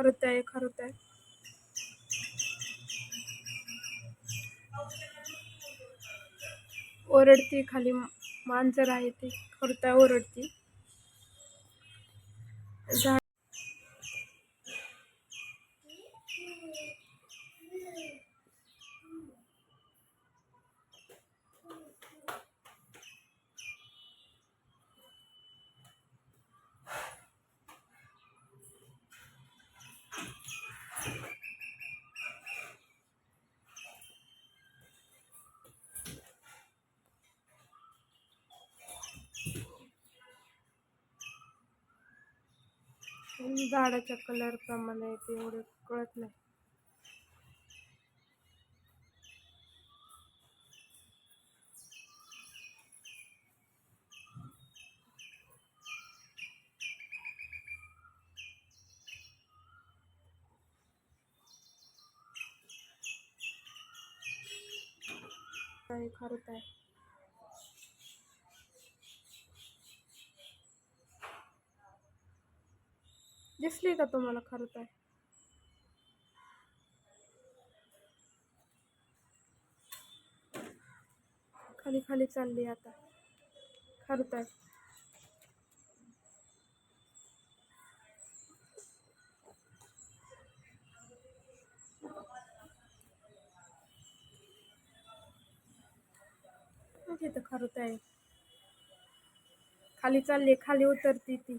खरत आहे खरत आहे. ओरडती खाली मांजर आहे ती खरता ओरडती. झाड झाडाच्या कलर प्रमाणे ते एवढे कळत नाही. काही खरंच आहे दिसली का तुम्हाला खरं तर? खाली खाली चालली आता. खरं आहे तिथं खरं आहे. खाली चालली खाली उतरती ती.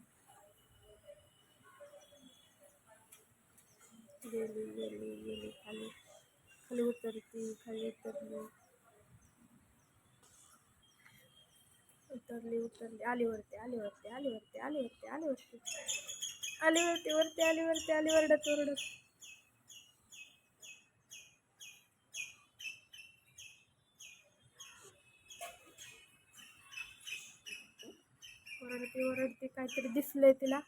गेली गेली गेली खाली खाली उतरती खाली उतरली उतरली उतरली आली वरती आली वरती आली वरती आली वरती आली वरती आली वरती वरती आली वरती आली वरडत ओरडत ओरडती ओरडती काहीतरी दिसलंय तिला